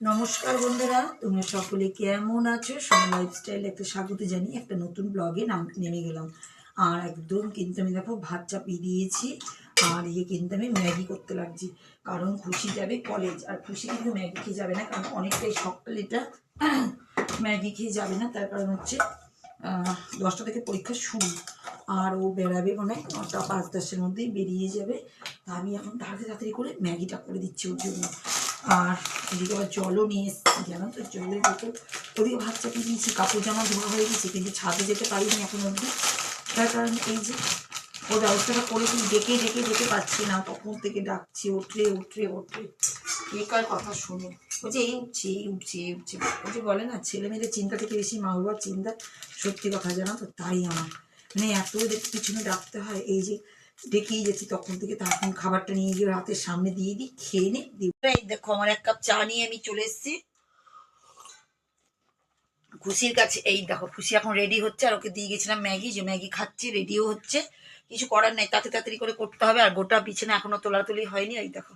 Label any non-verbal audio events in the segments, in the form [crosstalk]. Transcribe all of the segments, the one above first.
নমস্কার বন্ধুরা, তোমরা সকলে কেমন আছো? সময় লাইফস্টাইল একটা স্বাগত জানিয়ে একটা নতুন ব্লগে নাম নেমে গেলাম। আর একদম কিন্তু আমি দেখো ভাত চাপিয়ে দিয়েছি, আর ইয়ে কিন্তু আমি ম্যাগি করতে লাগছি, কারণ খুশি যাবে কলেজ আর খুশি কিন্তু ম্যাগি খেয়ে যাবে না, কারণ অনেকটাই সকাল এটা [clears throat] ম্যাগি খেয়ে যাবে না, তার কারণ হচ্ছে দশটা থেকে পরীক্ষা শুরু, আর ও বেড়াবে মনে হয় নটা পাঁচ দশের মধ্যেই বেরিয়ে যাবে, তা আমি এখন তাড়াতাড়ি তাড়াতাড়ি করে ম্যাগিটা করে দিচ্ছি ওর জন্য। আর এদিকে আবার জলও নিয়ে এসেছি, জানো তো? জলের বোতল। ওদিকে ভাত চাপিয়ে দিয়েছি? কাপড় জামা ধোয়া হয়ে গেছে, কিন্তু ছাদে যেতে পারিনি এখন অবধি। তার কারণ এই যে ওর ব্যবস্থাটা করেছি, ডেকে ডেকে ডেকে পাচ্ছি না। তখন থেকে ডাকছি ওঠে ওঠে ওঠে কে কার কথা শুনে ও যে এই উঠছে এই উঠছে এই উঠছে। ও যে বলে না, ছেলে মেয়েদের চিন্তা থেকে বেশি মা বাবার চিন্তা। সত্যি কথা জানো তো, তাই আমার। মানে এত পিছনে ডাকতে হয়, এই যে ডেকেই যাচ্ছি, তখন থেকে তখন খাবারটা নিয়ে গিয়ে রাতের সামনে দিয়ে দিই, খেয়ে নে এই দেখো, আমার এক কাপ চা নিয়ে আমি চলে এসেছি। খুশির কাছে, এই দেখো, খুশি এখন রেডি হচ্ছে, আর ওকে দিয়ে গেছিলাম ম্যাগি, যে ম্যাগি খাচ্ছে রেডিও হচ্ছে। কিছু করার নাই, তাড়াতাড়ি করে করতে হবে, আর গোটা বিছানা এখনও তোলাতুলি হয়নি, এই দেখো।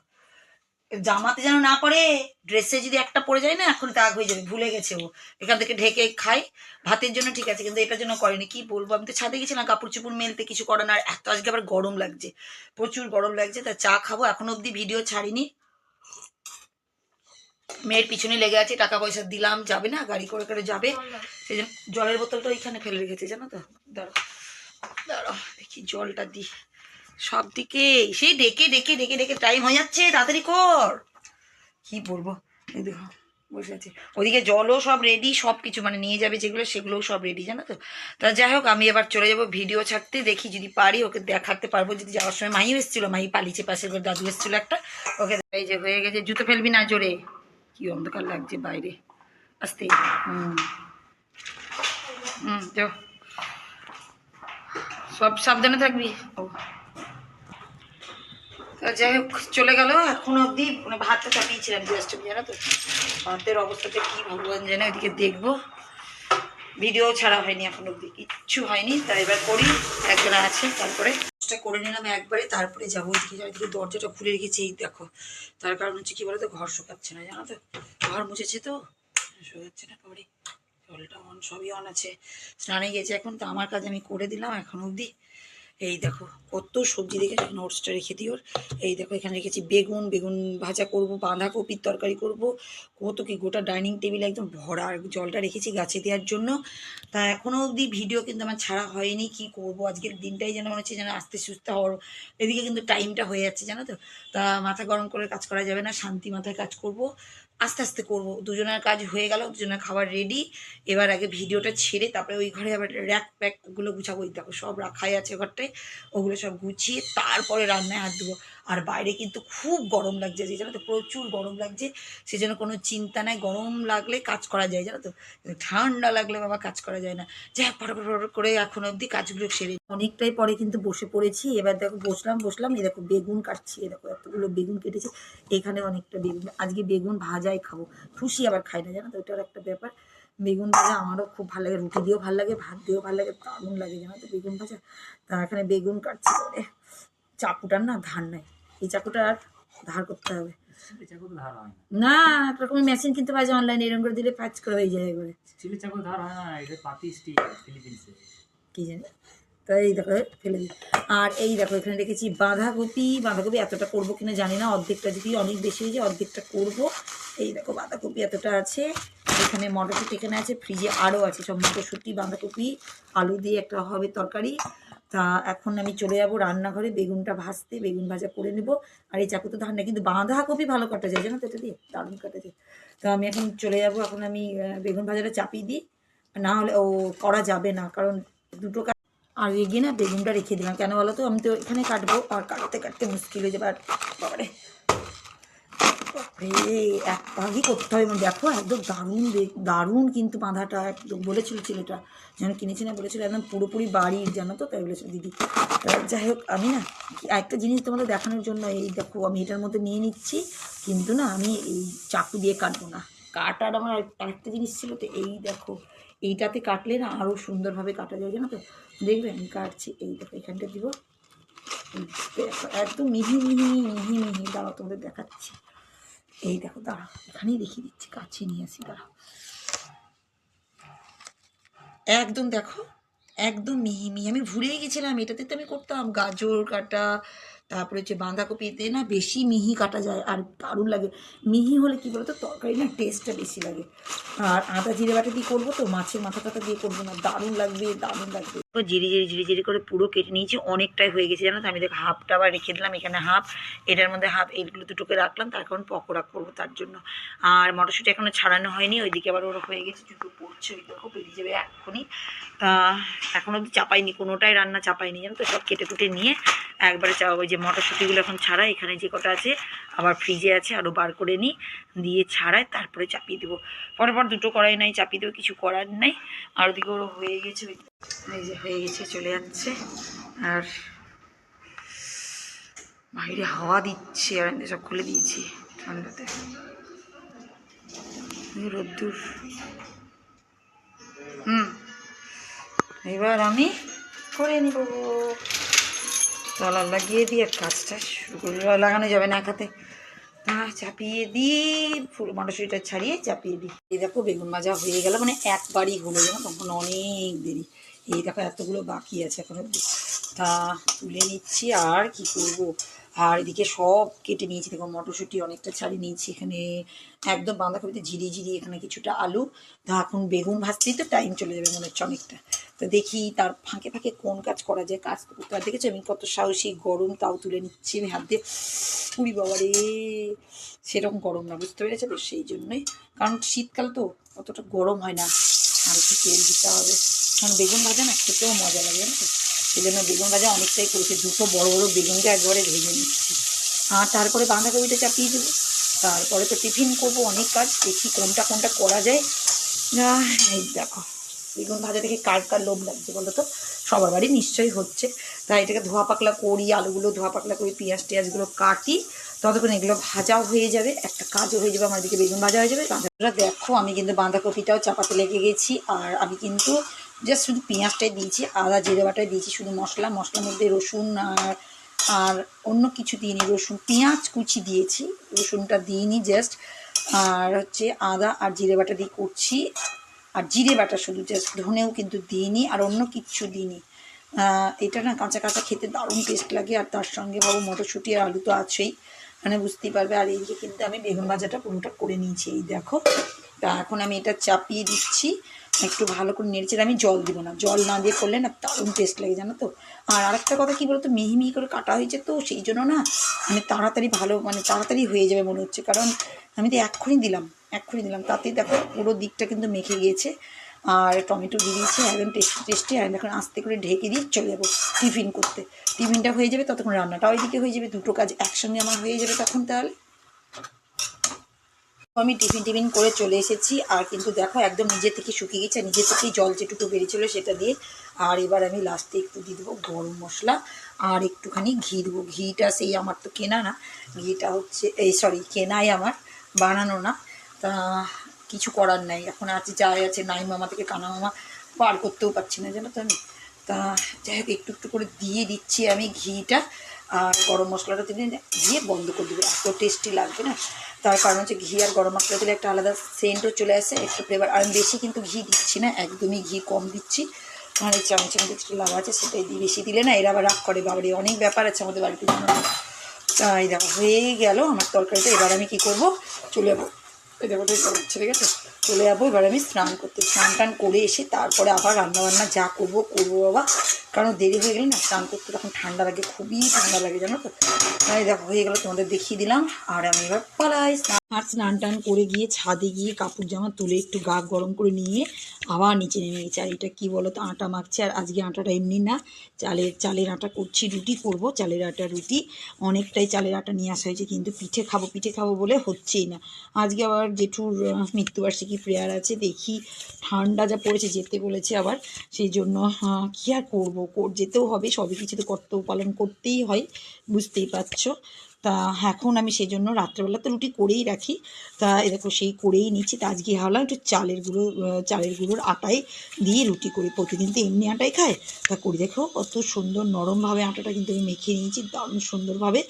জামাতে যেন না পড়ে ড্রেসে যদি একটা পড়ে যায় না এখন দাগ হয়ে যাবে ভুলে গেছে ও। এখান থেকে ঢেকে খাই ভাতের জন্য ঠিক আছে কিন্তু এটার জন্য করেনি। কি বলব আমি তো ছাদে গেছিলাম কাপড় চুপড় মেলতে কিছু করে না আর এত আজকে আবার গরম লাগছে প্রচুর গরম লাগছে তা চা খাব এখন অবধি ভিডিও ছাড়িনি। মেয়ের পিছনে লেগে আছে টাকা পয়সা দিলাম যাবে না গাড়ি করে করে যাবে। সেই জন্য জলের বোতলটা ওইখানে ফেলে রেখেছে জানো তো? দাঁড়ো দাঁড়ো দেখি জলটা দি। সব দিকে, সেই ডেকে ডেকে ডেকে ডেকে টাইম হয়ে যাচ্ছে, তাড়াতাড়ি কর। কি বলব? দেখো, বসে আছে। ওদিকে জলও সব রেডি সব কিছু মানে নিয়ে যাবে যেগুলো, সেগুলোও সব রেডি জানো তো? তা যাই হোক, আমি এবার চলে যাব ভিডিও ছাড়তে, দেখি যদি পারি, ওকে দেখাতে পারব। যদি যাওয়ার সময় মাহি এসেছিল, মাই পালিয়েছে পাশের ঘর, দাদু এসেছিল একটা। ওকে এই যে হয়ে গেছে, জুতো ফেলবি না জোরে। কি অন্ধকার লাগছে বাইরে। আসতে। হুম। হুম সব সাবধানে থাকবি। ও। যাই হোক, চলে গেল। এখন অবধি মানে ভাতটা চাপিয়েছিলাম জাস্ট জানো তো? ভাতের অবস্থাতে কি ভগবান জানে ওইদিকে দেখব। ভিডিও ছাড়া হয়নি এখন অবধি, কিচ্ছু হয়নি। তাই এবার করি, একজন আছে, তারপরে করে নিলাম একবারে, তারপরে যাব ওইদিকে ওইদিকে দরজাটা খুলে রেখেছি, এই দেখো। তার কারণ হচ্ছে কি বলতো, ঘর শুকাচ্ছে না, জানো তো? ঘর মুছেছে তো, শুকাচ্ছে না, পরে। জলটা অন সবই অন আছে। স্নানে গেছে এখন, তো আমার কাজ আমি করে দিলাম এখন অবধি। এই দেখো, কত সবজি রেখেছি নোটসটা রেখে দিই ওর এই দেখো, এখানে রেখেছি বেগুন বেগুন ভাজা করব, বাঁধাকপির তরকারি করব। কত কি, গোটা ডাইনিং টেবিল একদম ভরা। জলটা রেখেছি গাছে দেওয়ার জন্য। তা এখনও অবধি ভিডিও কিন্তু আমার ছাড়া হয়নি। কি করব? আজকের দিনটাই যেন মনে হচ্ছে যেন আস্তে সুস্থ হওয়ার। এদিকে কিন্তু টাইমটা হয়ে যাচ্ছে, জানো তো? তা মাথা গরম করে কাজ করা যাবে না। শান্তি মাথায় কাজ করব। আস্তে আস্তে করব। দুজনের কাজ হয়ে গেল, দুজনের খাবার রেডি এবার আগে ভিডিওটা ছেড়ে তারপরে ওই ঘরে আবার র্যাক প্যাকগুলো গুছাবো। দেখো সব রাখাই আছে ঘরটায়, ওগুলো সব গুছিয়ে তারপরে রান্নায় হাত দেবো আর বাইরে কিন্তু খুব গরম লাগছে, যে জানো তো, প্রচুর গরম লাগছে। সেজন্য কোনো চিন্তা নাই, গরম লাগলে কাজ করা যায়, জানো তো। ঠান্ডা লাগলে বাবা কাজ করা যায় না। যাই হোক ফটাফট করে এখন অবধি কাজগুলো সেরে অনেকটাই পরে কিন্তু বসে পড়েছি। এবার দেখো, বসলাম বসলাম, এই দেখো বেগুন কাটছি, এই দেখো এতগুলো বেগুন কেটেছি। এখানে অনেকটা বেগুন, আজকে বেগুন ভাজাই খাব। খুশি আবার খাই না, জানো তো ওটার একটা ব্যাপার। বেগুন ভাজা আমারও খুব ভালো লাগে, রুটি দিয়েও ভালো লাগে, ভাত দিয়েও ভালো লাগে, দারুণ লাগে, জানো তো, বেগুন ভাজা। তা এখানে বেগুন কাটছি। করে চাকুটার না ধার নাই। এই চাকুটা আর ধার করতে হবে। না। না একরকমের মেশিন কিনতে যায় অনলাইনে এরকম করে দিলে পাঁচ করে হয়ে যায় একবারে। চিলি চাকু ধার হয় না এটা পাতি স্টিক ফিলিপিন্সে কি জানি? তো এই দেখো ফেলে দিই। আর এই দেখো এখানে রেখেছি বাঁধাকপি। বাঁধাকপি এতটা করব কিনা জানি না অর্ধেকটা যদি অনেক বেশি হয়ে যায় অর্ধেকটা করব। এই দেখো বাঁধাকপি এতটা আছে। এখানে মটরশুঁটি এখানে আছে ফ্রিজে আরও আছে সব মটরশুঁটি বাঁধাকপি আলু দিয়ে একটা হবে তরকারি। তা এখন আমি চলে যাব রান্নাঘরে, বেগুনটা ভাজতে, বেগুন ভাজা করে নেব। আর এই চাকু তো ধান না কিন্তু বাঁধাকপি ভালো কাটা যায়, জানো তো এটা দিয়ে? দারুণ কাটা যায়। তো আমি এখন চলে যাব, এখন আমি বেগুন ভাজাটা চাপিয়ে দিই। না হলে ও করা যাবে না, কারণ দুটো আর এগিয়ে না বেগুনটা রেখে দিলাম। কেন বলো তো? আমি তো এখানে কাটবো, আর কাটতে কাটতে মুশকিল হয়ে যাবে। আর বাবারে। এক ভাগই করতে হবে মানে দেখো, একদম দারুণ দারুণ কিন্তু বাঁধাটা। একদম বলেছিল ছেলেটা, যেন কিনেছি না বলেছিল, একদম পুরোপুরি বাড়ির জানো তো, তাই বলেছিল দিদি। যাই হোক, আমি না একটা জিনিস তোমাদের দেখানোর জন্য, এই দেখো, আমি এটার মধ্যে নিয়ে নিচ্ছি। কিন্তু না, আমি এই চাকু দিয়ে কাটবো না। কাটার আমার আরেক- আরেকটা জিনিস ছিল তো, এই দেখো, এইটাতে কাটলে না আরও সুন্দরভাবে কাটা যায়, জানো তো? দেখবে, আমি কাটছি, এই দেখো, এখানটা দিব। একদম মিহি মিহি মিহি মিহি, দাঁড়াও তোমাদের দেখাচ্ছি। এই দেখো, দাঁড়া, এখানেই দেখিয়ে দিচ্ছি, কাছে নিয়ে আসি, দাঁড়া। একদম দেখো, একদম মিহি মিহি আমি ভুলেই গেছিলাম, এটাতে তো আমি করতাম, গাজর কাটা, তারপরে হচ্ছে বাঁধাকপিতে না বেশি মিহি কাটা যায়, আর দারুণ লাগে। মিহি হলে কি বলতো, তরকারি না টেস্টটা বেশি লাগে। আর আদা, জিরে বাটা দিয়ে করব তো, মাছের মাথা টাথা দিয়ে করব না, দারুণ লাগবে দারুণ লাগবে। জিরি জিরি জিরি জিরি করে পুরো কেটে নিয়েছি। অনেকটাই হয়ে গেছে জানো তো? আমি দেখ হাফটা আবার রেখে দিলাম, এখানে হাফ। এটার মধ্যে হাফ এইগুলো দুটোকে রাখলাম তার কারণ পকোড়া করব তার জন্য। আর মটরশুঁটি এখনও ছাড়ানো হয়নি, ওইদিকে আবার ওরা হয়ে গেছে, জুতো পড়ছে ওই দেখো, বেরিয়ে যাবে তা এখন অব্দি চাপাইনি, কোনোটাই রান্না চাপাইনি, জানো তো? সব কেটে কুটে নিয়ে একবারে চা ওই যে মটরশুঁটিগুলো এখন ছাড়া এখানে যে কটা আছে, আবার ফ্রিজে আছে আরও বার করে নিই, দিয়ে ছাড়াই, তারপরে চাপিয়ে দেবো। পরে পর দুটো কড়াই নাই, চাপিয়ে দেবো, কিছু করার নাই। আর ওদিকে ওরও হয়ে গেছে, ওই এই যে হয়ে গেছে, চলে যাচ্ছে। আর বাইরে হাওয়া দিচ্ছে আর আমি সব খুলে দিয়েছি ঠান্ডাতে। রোদ্দুর। হুম, এবার আমি করে নিব। তলা লাগিয়ে দিই দিয়ে কাজটা শুরু করে। লাগানো যাবে না এক হাতে তা চাপিয়ে দিই, ফুল মটরশুঁটিটা ছাড়িয়ে চাপিয়ে দিই। দেখো, বেগুন মাজা হয়ে গেল মানে একবারই হলো যেন, তখন অনেক দেরি। এই দেখো এতগুলো বাকি আছে এখন তা তুলে নিচ্ছি আর কি করব? আর এদিকে সব কেটে নিয়েছি। দেখো মটরশুঁটি অনেকটা ছাড়িয়ে নিয়েছি এখানে। একদম বাঁধাকপিতে ঝিরি ঝিরি এখানে কিছুটা আলু। তা এখন বেগুন ভাজতেই তো টাইম চলে যাবে মনে হচ্ছে অনেকটা। তো দেখি তার ফাঁকে ফাঁকে কোন কাজ করা যায়, কাজ করতে আর দেখেছ আমি কত সাহসী, গরম তাও তুলে নিচ্ছি আমি হাত দিয়ে। পুরি বাবা রে, সেরকম গরম না, বুঝতে পেরেছ তো? সেই জন্যই। কারণ শীতকাল তো অতটা গরম হয় না। আর একটু তেল দিতে হবে। কারণ বেগুন ভাজা না খেতেও মজা লাগে সেই জন্য বেগুন ভাজা অনেকটাই করেছি। দুটো বড় বড় বেগুনকে একবারে ভেজে নিচ্ছি। আর তারপরে বাঁধাকপিটা চাপিয়ে দেবো। তারপরে তো টিফিন করব অনেক কাজ। দেখি কোনটা কোনটা করা যায়। এই দেখো, বেগুন ভাজা দেখে কার কার লোভ লাগছে বলো তো? সবার বাড়ি নিশ্চয়ই হচ্ছে। তাই এটাকে ধোয়া পাকলা করি, আলুগুলো ধোয়া পাকলা করি, পেঁয়াজ টেয়াজগুলো কাটি, ততক্ষণ এগুলো ভাজাও হয়ে যাবে। একটা কাজও হয়ে যাবে, আমার দিকে বেগুন ভাজা হয়ে যাবে। বাঁধাকপিটা দেখো, আমি কিন্তু বাঁধাকপিটাও চাপাতে লেগে গেছি। আর আমি কিন্তু জাস্ট শুধু পেঁয়াজটাই দিয়েছি, আদা, জিরে বাটাই দিয়েছি, শুধু মশলা। মশলার মধ্যে রসুন আর আর অন্য কিছু দিইনি, রসুন। পেঁয়াজ কুচি দিয়েছি, রসুনটা দিইনি জাস্ট আর হচ্ছে আদা আর জিরে বাটা দিয়ে করছি। আর জিরে বাটা শুধু জাস্ট ধনেও কিন্তু দিইনি, আর অন্য কিচ্ছু দিইনি। এটা না কাঁচা কাঁচা খেতে দারুণ টেস্ট লাগে, আর তার সঙ্গে ভাবো মটরশুঁটি আর আলু তো আছেই। মানে বুঝতেই পারবে, আর এইদিকে কিন্তু আমি বেগুন ভাজাটা পুরোটা করে নিয়েছি, এই দেখো। তা এখন আমি এটা চাপিয়ে দিচ্ছি। একটু ভালো করে নেড়েছে আমি জল দিব না। জল না দিয়ে করলে না দারুণ টেস্ট লাগে, জানো তো? আর আরেকটা কথা কি বলতো, মিহি মিহি করে কাটা হয়েছে তো, সেই জন্য না মানে তাড়াতাড়ি ভালো মানে তাড়াতাড়ি হয়ে যাবে মনে হচ্ছে। কারণ আমি তো এক্ষুনি দিলাম এক্ষুনি দিলাম। তাতেই দেখো পুরো দিকটা কিন্তু মেখে গিয়েছে। আর টমেটো দিয়ে দিয়েছি, একদম টেস্টি টেস্টি। আর এখন আস্তে করে ঢেকে দিয়ে চলে যাব টিফিন করতে। টিফিনটা হয়ে যাবে ততক্ষণ রান্নাটাও ওইদিকে হয়ে যাবে। দুটো কাজ একসঙ্গে আমার হয়ে যাবে তখন তাহলে। আমি টিফিন টিফিন করে চলে এসেছি। আর কিন্তু দেখো, একদম নিজে থেকে শুকিয়ে গেছে নিজে থেকেই জল যেটুকু বেরিয়েছিল সেটা দিয়ে। আর এবার আমি লাস্টে একটু দিয়ে দেবো গরম মশলা, আর একটুখানি ঘি দেবো। ঘিটা সেই আমার তো কেনা না। ঘিটা হচ্ছে, এই সরি কেনাই আমার, বানানো না। তা কিছু করার নাই। এখন আছে, যাই আছে, নাই মামা থেকে কানা মামা পার করতেও পারছি না, জানো তো আমি। তা যাই হোক, একটু একটু করে দিয়ে দিচ্ছি আমি ঘিটা। আর গরম মশলাটা দিলে দিয়ে বন্ধ করে দেবে। এত টেস্টি লাগবে না। তার কারণ হচ্ছে ঘি আর গরম মশলা দিলে একটা আলাদা সেন্টও চলে আসে, একটু ফ্লেভার আর বেশি কিন্তু ঘি দিচ্ছি না, একদমই ঘি কম দিচ্ছি। আর এই মধ্যে একটু লাভ আছে সেটাই দিয়ে বেশি দিলে না, এরা আবার রাগ করে, বাবারে, অনেক ব্যাপার আছে আমাদের বাড়িতে। তাই দেখো, হয়ে গেল আমার তরকারিটা। এবার আমি কি করব? চলে যাব। এই দেখো ঠিক আছে চলে যাব। এবার আমি স্নান করতে, স্নান টান করে এসে তারপরে আবার রান্নাবান্না যা করব করব বাবা। কারণ দেরি হয়ে গেলে না স্নান করতে তখন ঠান্ডা লাগে, খুবই ঠান্ডা লাগে, জানো তো? দেখো, হয়ে গেলো তোমাদের দেখিয়ে দিলাম। আর আমি এবার পালাই স্নান আর স্নান টান করে গিয়ে ছাদে গিয়ে কাপড় জামা তুলে একটু গা গরম করে নিয়ে আবার নিচে নেমে গেছে। আর এটা কী বলো তো আটা মাখছে। আর আজকে আটাটা এমনি না, চালের চালের আটা করছি, রুটি করব, চালের আটা, রুটি। অনেকটাই চালের আটা নিয়ে আসা হয়েছে, কিন্তু পিঠে খাব পিঠে খাব বলে হচ্ছেই না। আজকে আবার জেঠুর মৃত্যুবার্ষিকী প্রেয়ার আছে, দেখি ঠান্ডা যা পড়েছে, যেতে বলেছে আবার। সেই জন্য কী আর করব? যেতেও হবে, সবই কিছু তো কর্তব্য পালন করতেই হয়, বুঝতেই পারছ। তা এখন আমি সেই জন্য রাত্রেবেলা তো রুটি করেই রাখি। তা দেখো সেই করেই নিচ্ছি। তা আজকে হলো একটু চালের গুঁড়ো চালের গুঁড়োর আটায় দিয়ে রুটি করি। প্রতিদিন তো এমনি আটাই খায়। তা করি দেখো কত সুন্দর নরমভাবে আটাটা কিন্তু আমি মেখে নিয়েছি, দারুণ সুন্দরভাবে।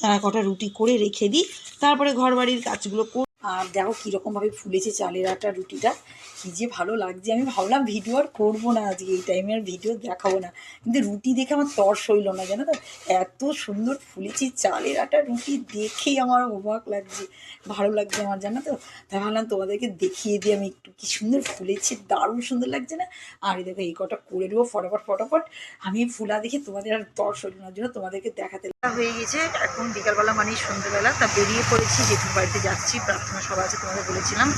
তারা কটা রুটি করে রেখে দিই। তারপরে ঘর বাড়ির কাজগুলো আর দেখো কীরকমভাবে ফুলেছে চালের আটা, রুটিটা। কী যে ভালো লাগছে। আমি ভাবলাম ভিডিও আর করব না আজকে, এই টাইমে আর ভিডিও দেখাবো না। কিন্তু রুটি দেখে আমার তর সইল না, জানো তো? এত সুন্দর ফুলেছে চালের আটা, রুটি দেখেই আমার অবাক লাগছে। ভালো লাগছে আমার, জানো তো? তাই ভাবলাম তোমাদেরকে দেখিয়ে দিই আমি একটু কি সুন্দর ফুলেছে, দারুণ সুন্দর লাগছে না? আর এই দেখো, এই কটা করে নেব ফটাফট ফটাফট। আমি ফুলা দেখে তোমাদের আর তর সইল না জন্য তোমাদেরকে দেখাতে হয়ে গেছে। এখন বিকালবেলা মানে সন্ধ্যেবেলা। তা বেরিয়ে পড়েছি, জেঠুর বাড়িতে যাচ্ছি প্রার্থনা সভা আছে তোমাদের বলেছিলাম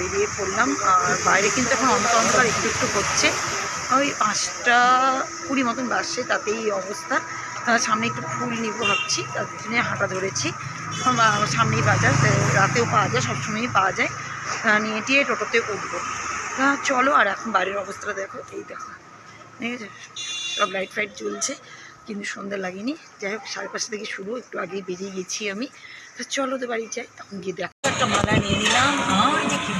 বেরিয়ে পড়লাম, আর বাইরে কিন্তু এখন অন্ধকার অন্ধকার একটু একটু হচ্ছে। ওই পাঁচটা কুড়ি মতন বাসছে তাতেই অবস্থা। তার সামনে একটু ফুল নিব ভাবছি, তার জন্য হাঁটা ধরেছি। সামনেই বাজার রাতেও পাওয়া যায়, সবসময়ই পাওয়া যায়। নিয়ে টিয়ে টোটোতে উঠবো। চলো, আর এখন বাইরের অবস্থাটা দেখো, এই দেখো। ঠিক আছে? সব লাইট ফাইট জ্বলছে, কিন্তু সন্ধ্যা লাগেনি। যাই হোক, সাড়ে পাঁচটা থেকে শুরু, একটু আগেই বেরিয়ে গেছি আমি। তো চলো তো বাড়ি যাই তখন গিয়ে দেখো একটা মালা নিয়ে নিলাম আর যে কি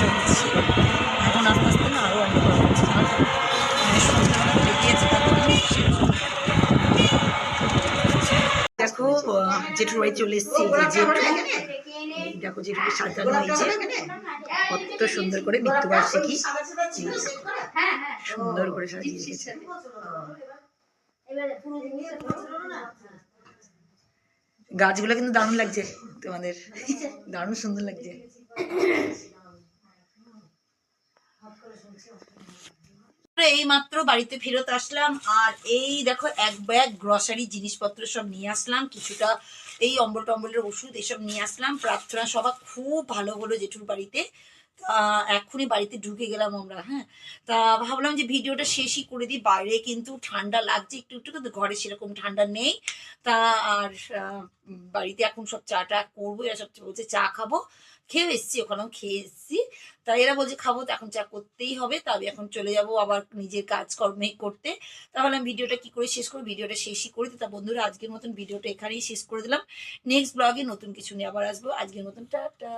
চলছি। এখন আস্তে আস্তে না আরও অনেক দেখো জেঠুর বাড়ি চলে এসেছি জেঠু। দেখো জেঠুকে সাজানো হয়েছে। কত সুন্দর করে মৃত্যুবার্ষিকী সুন্দর করে সাজিয়ে রেখেছে গাছগুলো কিন্তু দারুণ লাগছে। তোমাদের দারুণ সুন্দর লাগছে। এই মাত্র বাড়িতে ফেরত আসলাম আর এই দেখো এক ব্যাগ গ্রসারি জিনিসপত্র সব নিয়ে আসলাম। কিছুটা এই অম্বল টম্বলের ওষুধ এসব নিয়ে আসলাম। প্রার্থনা সভা খুব ভালো হলো জেঠুর বাড়িতে। এখনই বাড়িতে ঢুকে গেলাম আমরা হ্যাঁ। তা ভাবলাম যে ভিডিওটা শেষই করে দিই, বাইরে কিন্তু ঠান্ডা লাগছে একটু একটু কিন্তু ঘরে সেরকম ঠান্ডা নেই। তা আর বাড়িতে এখন সব চা টা করব, এরা সব বলছে চা খাব। খেয়ে এসছি, ওখানেও খেয়ে এসছি। তাই এরা বলছে, খাব তো, এখন চা করতেই হবে তবে এখন চলে যাব আবার নিজের কাজকর্মে করতে। তাহলে আমি ভিডিওটা কি করে শেষ করব? ভিডিওটা শেষই করি তো তা বন্ধুরা, আজকের মতন ভিডিওটা এখানেই শেষ করে দিলাম। নেক্সট ব্লগে নতুন কিছু নিয়ে আবার আসব। আজকের মতন, টাটা!